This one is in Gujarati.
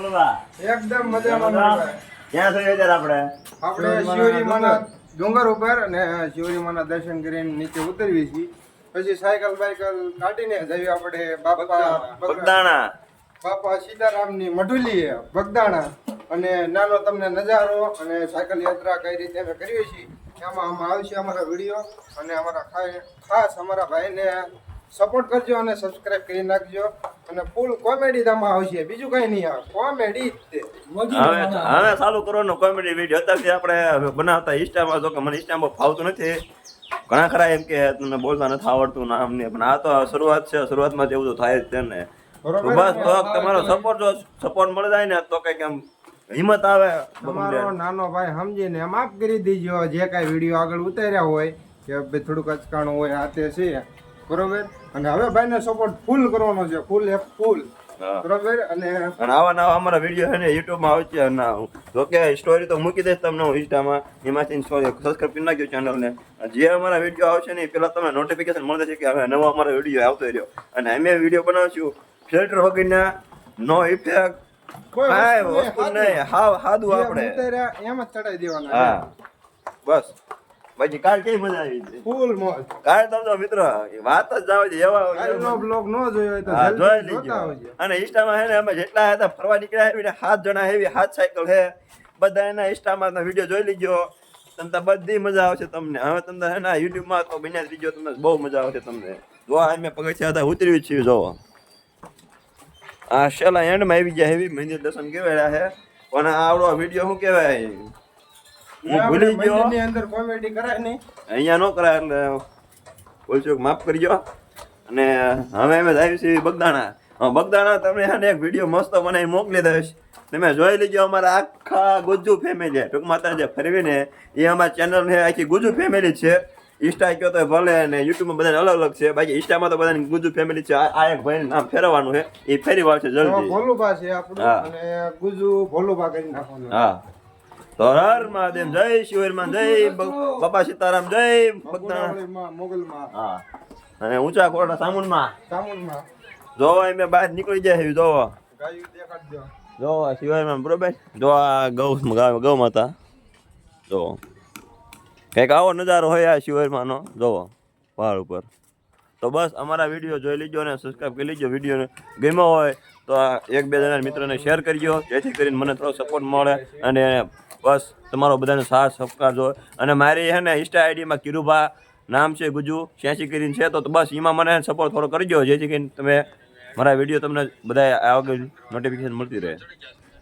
એકદમ મજામાં ક્યાં થઈ અત્યારે આપણે? આપણે શિવરીમાના ડુંગર ઉપર અને શિવરીમાના દર્શન કરીને નીચે ઉતરવી છીએ. પછી સાયકલ બાયકલ કાઢીને જઈએ આપણે બાપા બગદાણા બગદાણા. બાપા સીતારામની મઢુલીએ બગદાણા. અને નાનો તમને નજારો અને સાયકલ યાત્રા કઈ રીતે અમે કરીએ છીએ એમાં આમાં આવશે અમારા વીડિયો. અને અમારા ખાસ અમારા ભાઈને સપોર્ટ કરજો અને સબસ્ક્રાઇબ કરી નાખજો. અને ફૂલ કોમેડી આમાં આવશે. બીજું કઈ નહીં આવે. કોમેડી જ તે. હવે હવે ચાલુ કરવાનો કોમેડી વીડિયો અત્યારથી આપણે બનાવતા ઇન્સ્ટામાં જો કે મને ઇન્સ્ટામાં ફાવતું નથી. ઘણા ખરા એમ કે તમને બોલતા નથી આવડતું નામ ને પણ આ તો શરૂઆત છે. શરૂઆતમાં જેવું એવું તો થાય જ છે ને. બસ તો તમારો સપોર્ટ જો સપોર્ટ મળી જાય ને તો કંઈક એમ હિંમત આવે. તમારો નાનો ભાઈ સમજીને માફ કરી દીજો. જે કાંઈ વીડિયો આગળ ઉતાર્યા હોય કે થોડુંક અચકાણું હોય આ તે છે. બરોબર? અને હવે ભાઈને સપોર્ટ ફૂલ કરવાનો છે. ફૂલ એ ફૂલ બરોબર? અને અને આવા નવા અમારા વીડિયો છે ને યુટ્યુબમાં આવે છે અને જો કે સ્ટોરી તો મૂકી દઈશ તમને હું ઇન્સ્ટામાં એમાંથી સબસ્ક્રાઈબ કરી નાખ્યો ચેનલને જે અમારા વીડિયો આવશે ને એ પહેલાં તમને નોટિફિકેશન મળે છે કે હવે નવો અમારો વીડિયો આવતો રહ્યો. અને અમે વીડિયો બનાવશું. ફિલ્ટર વગરના નો ઇફેક્ટ કોઈ વસ્તુ નહીં, હાવ સાદું આપણે. એમ જ ચડાઈ દેવાના હા. બસ. પછી કાલ કેવી મજા આવી ફૂલ મોજ. કાલ તમને મિત્રો વાત જ જાવ છે એવા કાલનો બ્લોગ નો જોયો હોય તો હા જોઈ લીજો. અને ઇન્સ્ટામાં હે ને અમે જેટલા હતા ફરવા નીકળ્યા એવી હાથ જણા હેવી હાથ સાયકલ હે બધા એના ઇન્સ્ટામાં વીડિયો જોઈ લીજો. તમને બધી મજા આવશે તમને. હવે તમને હે ને યુટ્યુબમાં તો બન્યા ત્રીજો તમને બહુ મજા આવશે તમને. જો આ મેં પગથિયા હતા ઉતરી છીએ જોવો આ છેલ્લા એન્ડમાં આવી ગયા હેવી મંદિર દર્શન કેવાયા હે પણ આવડો વીડિયો શું કહેવાય? હું ભૂલી ગયો. મંદિરની અંદર કોમેડી કરાય નહીં. અહીંયા ન કરાય એટલે બોલશો માફ કરજો. અને હવે અમે આવી છીએ બગદાણા. બગદાણા તમને છે એક વીડિયો મસ્ત મને મોકલી દઈશ. તમે જોઈ લેજો અમારા આખા ગુજ્જુ ફેમિલી ટૂંકમાં ત્યાં જે ફરવીને એ અમારા ચેનલ છે આખી ગુજ્જુ ફેમિલી છે. ઇન્સ્ટા કયો તો ભલે અને યુટ્યુબમાં બધાને અલગ અલગ છે. બાકી ઇન્સ્ટામાં તો બધાની ગુજુ ફેમિલી છે. આ એક ભાઈ નામ ફેરવવાનું છે. એ ફેરી વાળશે જલ્દી. ભોલુભા છે આપણું અને ગુજુ ભોલુભા કરી નાખવાનું. હા. તો હર મહાદેવ જય શિવરમાન જય બાપા સીતારામ જય મોગલમાં હા. અને ઊંચા કોરડા સામુંડમાં ચામુંડમાં જોવો અમે બહાર નીકળી જાય જોવો. જોવો શિવાયમાં બરોબર? જો આ ગૌ ગૌ ગૌ માતા. જોવો. કંઈક આવો નજારો હોય આ શિવાયમાંનો જોવો પહાડ ઉપર. તો બસ અમારા વીડિયો જોઈ લીજો અને સબસ્ક્રાઈબ કરી લીજો. વિડીયોને ગમ્યો હોય તો આ એક બે જણા મિત્રોને શેર કરજો. જેથી કરીને મને થોડો સપોર્ટ મળે અને બસ, તમારો બધાને સાથ, સહકાર જો અને મારી છે ને ઇન્સ્ટા આઈડીમાં કિરુભા, નામ છે ગુજુ શ્યાસી કરીને છે, તો બસ એમાં મને સપોર્ટ થોડો કરજો જેથી કરીને તમે મારા વીડિયો તમને બધા આગળ નોટિફિકેશન મળતી રહે.